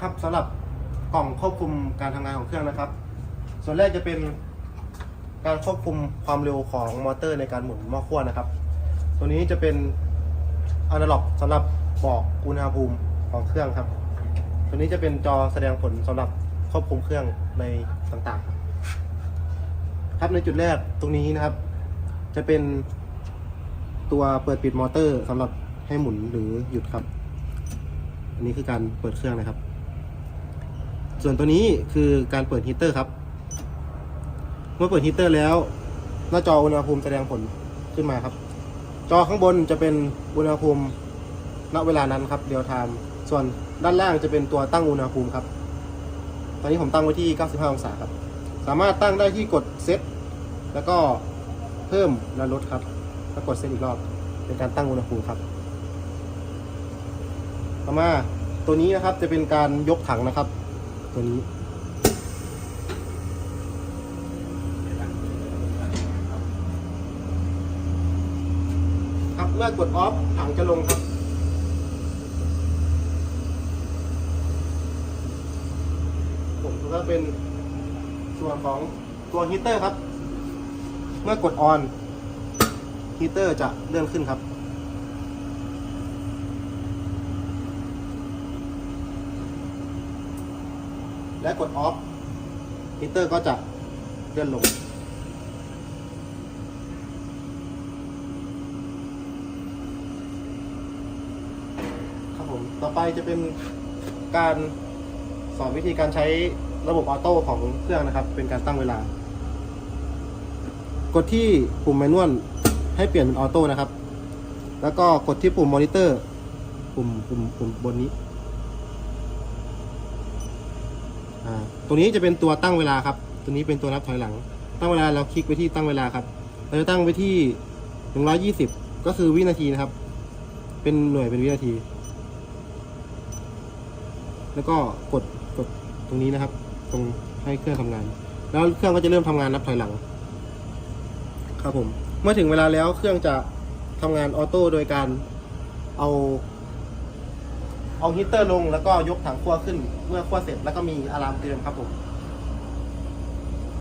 ครับสำหรับกล่องควบคุมการทำงานของเครื่องนะครับ ส่วนแรกจะเป็นการควบคุมความเร็วของมอเตอร์ในการหมุนหม้อขั้วนะครับ ตัวนี้จะเป็นอะนาล็อกสำหรับบอกอุณหภูมิของเครื่องครับ ตัวนี้จะเป็นจอแสดงผลสำหรับควบคุมเครื่องในต่างๆ ครับในจุดแรกตรงนี้นะครับ จะเป็นตัวเปิดปิดมอเตอร์สำหรับให้หมุนหรือหยุดครับ อันนี้คือการเปิดเครื่องนะครับ ส่วนตัวนี้คือการเปิดฮีตเตอร์ครับ เมื่อเปิดฮีตเตอร์แล้ว หน้าจออุณหภูมิแสดงผลขึ้นมาครับ จอข้างบนจะเป็นอุณหภูมิณเวลานั้นครับเรียลไทม์ส่วนด้านล่างจะเป็นตัวตั้งอุณหภูมิครับ ตอนนี้ผมตั้งไว้ที่ 95 องศาครับ สามารถตั้งได้ที่กดเซตแล้วก็เพิ่มและลดครับ แล้วกดเซตอีกรอบเป็นการตั้งอุณหภูมิครับ ต่อมาตัวนี้นะครับจะเป็นการยกถังนะครับ ตัวนี้ครับเมื่อกดออฟถังจะลงครับ ผมก็เป็นส่วนของตัวฮีเตอร์ครับ เมื่อกดออนฮีเตอร์จะเลื่อนขึ้นครับ และกดออฟฮีเตอร์ก็จะเลื่อนลง ครับผม ต่อไปจะเป็นการสอนวิธีการใช้ระบบออโต้ของเครื่องนะครับ เป็นการตั้งเวลา กดที่ปุ่มแมนนวลให้เปลี่ยนเป็นออโต้นะครับ แล้วก็กดที่ปุ่มมอนิเตอร์ ปุ่มปุ่มปุ่มบนนี้ อ่าตรงนี้จะเป็นตัวตั้งเวลาครับ ตัวนี้เป็นตัวนับถอยหลัง ตั้งเวลาเราคลิกไปที่ตั้งเวลาครับ เราจะตั้งไว้ที่120ก็คือวินาทีนะครับ เป็นหน่วยเป็นวินาที แล้วก็กดกดตรงนี้นะครับ ตรงให้เครื่องทำงาน แล้วเครื่องก็จะเริ่มทำงานนับถอยหลัง ครับผม เมื่อถึงเวลาแล้วเครื่องจะทำงานออโต้โดยการเอา เอาฮีตเตอร์ลงแล้วก็ยกถังขั้วขึ้นเมื่อขั้วเสร็จแล้วก็มีอะลามเตือนครับผม